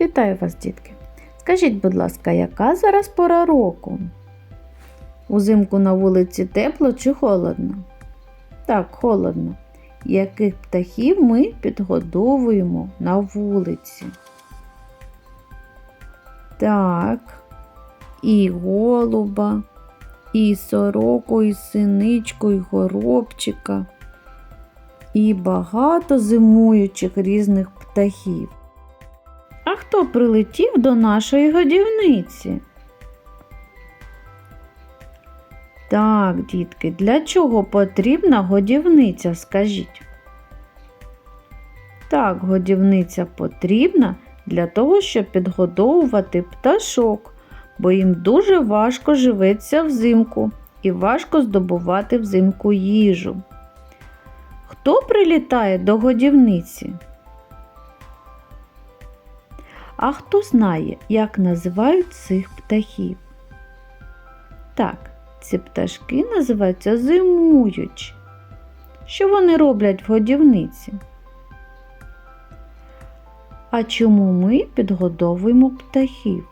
Вітаю вас, дітки! Скажіть, будь ласка, яка зараз пора року? Узимку на вулиці тепло чи холодно? Так, холодно. Яких птахів ми підгодовуємо на вулиці? Так, і голуба, і сороку, і синичку, і горобчика, і багато зимуючих різних птахів. А хто прилетів до нашої годівниці? Так, дітки, для чого потрібна годівниця, скажіть? Так, годівниця потрібна для того, щоб підгодовувати пташок, бо їм дуже важко живеться взимку і важко здобувати взимку їжу. Хто прилітає до годівниці? А хто знає, як називають цих птахів? Так, ці пташки називаються зимуючі. Що вони роблять в годівниці? А чому ми підгодовуємо птахів?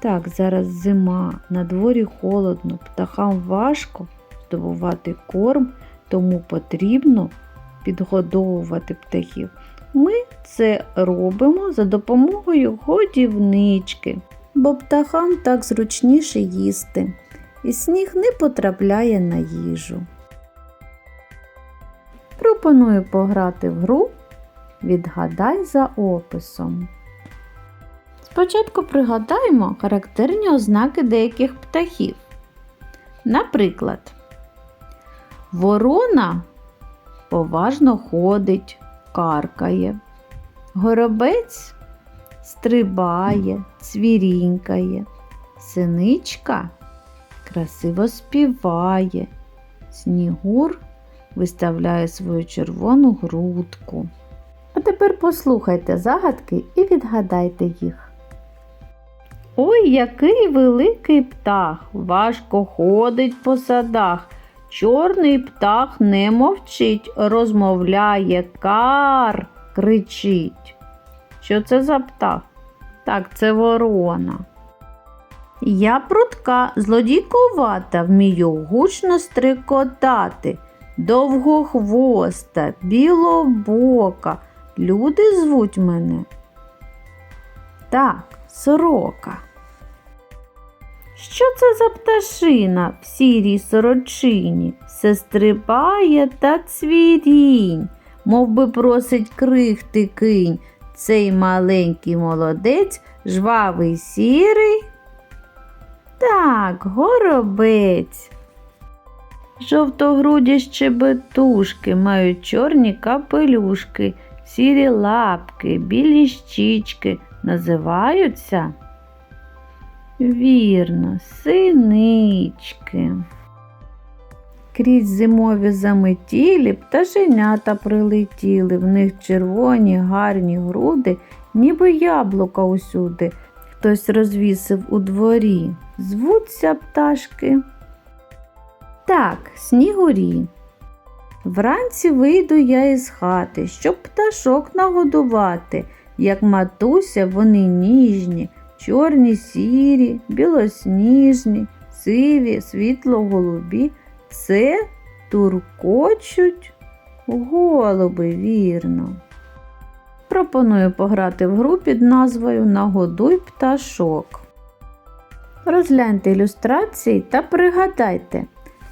Так, зараз зима, на дворі холодно, птахам важко здобувати корм, тому потрібно підгодовувати птахів. Ми це робимо за допомогою годівнички, бо птахам так зручніше їсти, і сніг не потрапляє на їжу. Пропоную пограти в гру Відгадай за описом. Спочатку пригадаємо характерні ознаки деяких птахів. Наприклад, ворона поважно ходить, каркає, горобець стрибає, цвірінькає, синичка красиво співає, снігур виставляє свою червону грудку. А тепер послухайте загадки і відгадайте їх. Ой, який великий птах, важко ходить по садах. Чорний птах не мовчить, розмовляє кар, кричить. Що це за птах? Так, це ворона. Я прутка, злодійкувата, вмію гучно стрикотати, довгохвоста, білобока. Люди звуть мене. Так, сорока. Що це за пташина в сірій сорочині? Все стрибає та цвірінь, мов би просить крихти кинь. Цей маленький молодець, жвавий сірий. Так, горобець. Жовтогруді щебетушки мають чорні капелюшки, сірі лапки, білі щічки називаються. Вірно, синички. Крізь зимові заметілі пташенята прилетіли, в них червоні гарні груди, ніби яблука усюди. Хтось розвісив у дворі. Звуться пташки. Так, снігурі. Вранці вийду я із хати, щоб пташок нагодувати. Як матуся, вони ніжні, чорні сірі, білосніжні, сиві, світло-голубі. Це туркочуть голуби, вірно. Пропоную пограти в гру під назвою Нагодуй пташок. Розгляньте ілюстрації та пригадайте,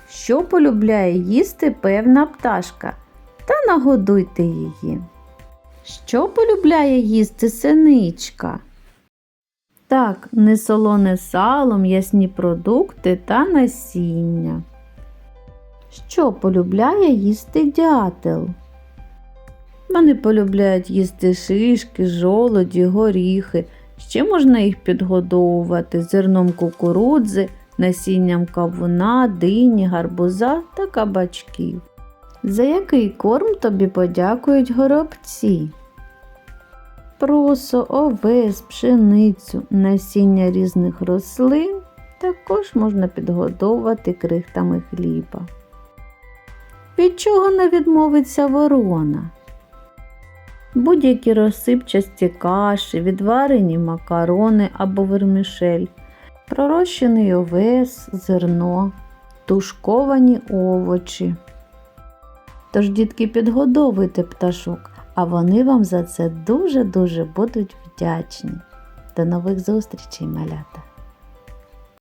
що полюбляє їсти певна пташка, та нагодуйте її. Що полюбляє їсти синичка? Так, несолоне сало, м'ясні продукти та насіння. Що полюбляє їсти дятел? Вони полюбляють їсти шишки, жолоді, горіхи. Ще можна їх підгодовувати зерном кукурудзи, насінням кавуна, дині, гарбуза та кабачків. За який корм тобі подякують горобці? Просо, овес, пшеницю, насіння різних рослин також можна підгодовувати крихтами хліба. Від чого не відмовиться ворона? будь-які розсипчасті каші, відварені макарони або вермішель, пророщений овес, зерно, тушковані овочі. Тож, дітки, підгодовуйте пташок, а вони вам за це дуже-дуже будуть вдячні. До нових зустрічей, малята!